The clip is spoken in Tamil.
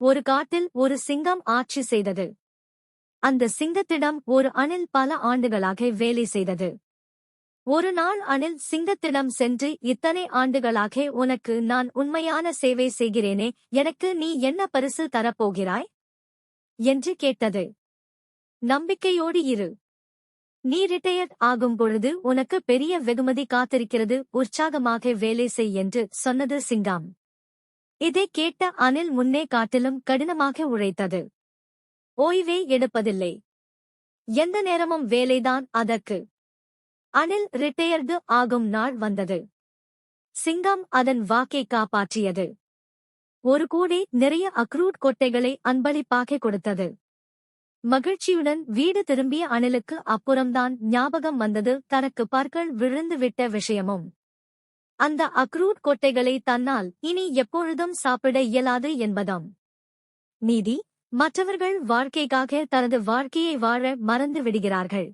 ஒரு காட்டில் ஒரு சிங்கம் ஆட்சி செய்தது. அந்த சிங்கத்திடம் ஒரு அணில் பல ஆண்டுகளாக வேலை செய்தது. ஒரு நாள் அணில் சிங்கத்திடம் சென்று இத்தனை ஆண்டுகளாக உனக்கு நான் உண்மையான சேவை செய்கிறேனே எனக்கு நீ என்ன பரிசு தரப்போகிறாய் என்று கேட்டது. நம்பிக்கையோடு இரு. நீ ரிட்டையர்ட் ஆகும் பொழுது உனக்கு பெரிய வெகுமதி காத்திருக்கிறது உற்சாகமாக வேலை செய் என்று சொன்னது சிங்கம். இதை கேட்ட அணில் முன்னே காட்டிலும் கடினமாக உழைத்தது. ஓய்வே எடுப்பதில்லை. எந்த நேரமும் வேலைதான் அதற்கு. அணில் ரிட்டையர்டு ஆகும் நாள் வந்தது. சிங்கம் அதன் வாக்கை காப்பாற்றியது. ஒரு கூடை நிறைய அக்ரூட் கொட்டைகளை அன்பளிப்பாக கொடுத்தது. மகிழ்ச்சியுடன் வீடு திரும்பிய அணிலுக்கு அப்புறம்தான் ஞாபகம் வந்தது தனக்கு பற்கள் விழுந்துவிட்ட விஷயமும். அந்த அக்ரூட் கொட்டைகளை தன்னால் இனி எப்பொழுதும் சாப்பிட இயலாது என்பதாம். நீதி மற்றவர்கள் வாழ்க்கைக்காக தனது வாழ்க்கையை வாழ மறந்து விடுகிறார்கள்.